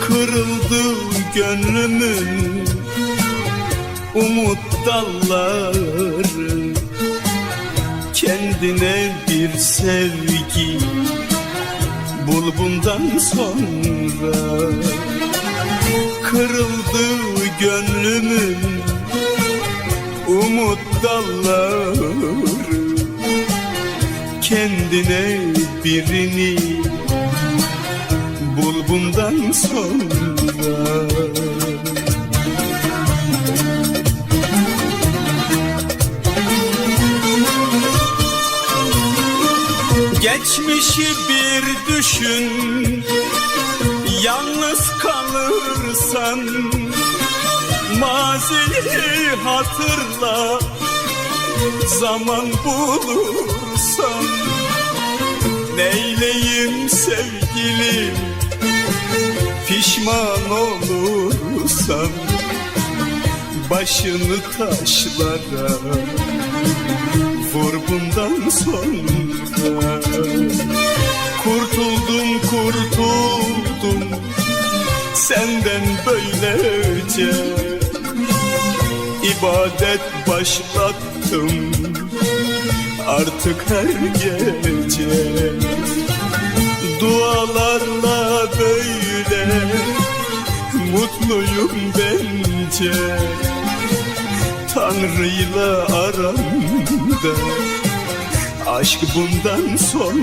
Kırıldı. Gönlümün Umut dalları. Kendine bir sevgi Bul bundan sonra. Kırıldı gönlümün Umut dalları. Kendine birini bundan sonra. Geçmişi bir düşün Yalnız kalırsan. Maziyi hatırla Zaman bulursan. Neyleyim sevgilim Pişman olursan Başını taşlara Vur bundan sonra. Kurtuldum kurtuldum Senden böylece. İbadet başlattım Artık her gece Dualarla böyle Mutluyum bence. Tanrı'yla aramda Aşk bundan sonra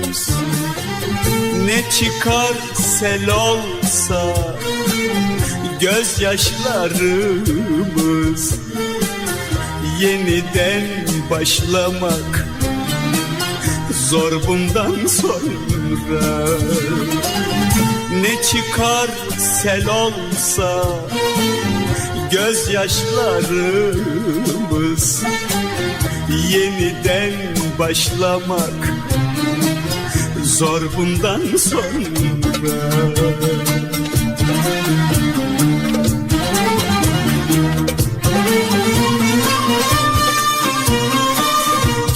Ne çıkar sel olsa gözyaşlarımız Yeniden başlamak zor bundan sonra. Ne çıkar sel olsa gözyaşlarımız yeniden başlamak zor bundan sonra.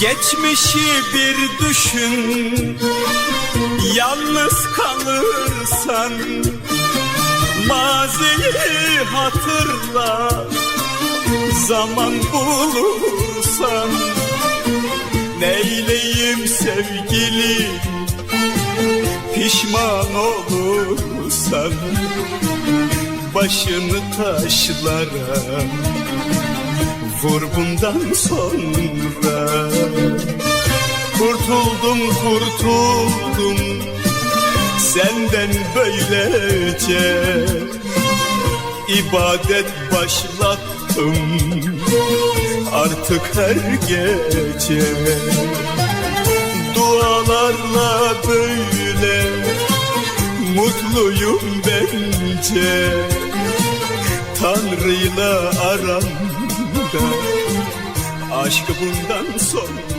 Geçmişi bir düşün Yalnız kalırsan Maziyi hatırla Zaman bulursan Neyleyim sevgili Pişman olursan Başını taşlara Vur bundan sonra. Kurtuldum kurtuldum Senden böylece ibadet başlattım. Artık her gece Dualarla böyle Mutluyum bence. Tanrı'yla aramda. Aşk bundan sonra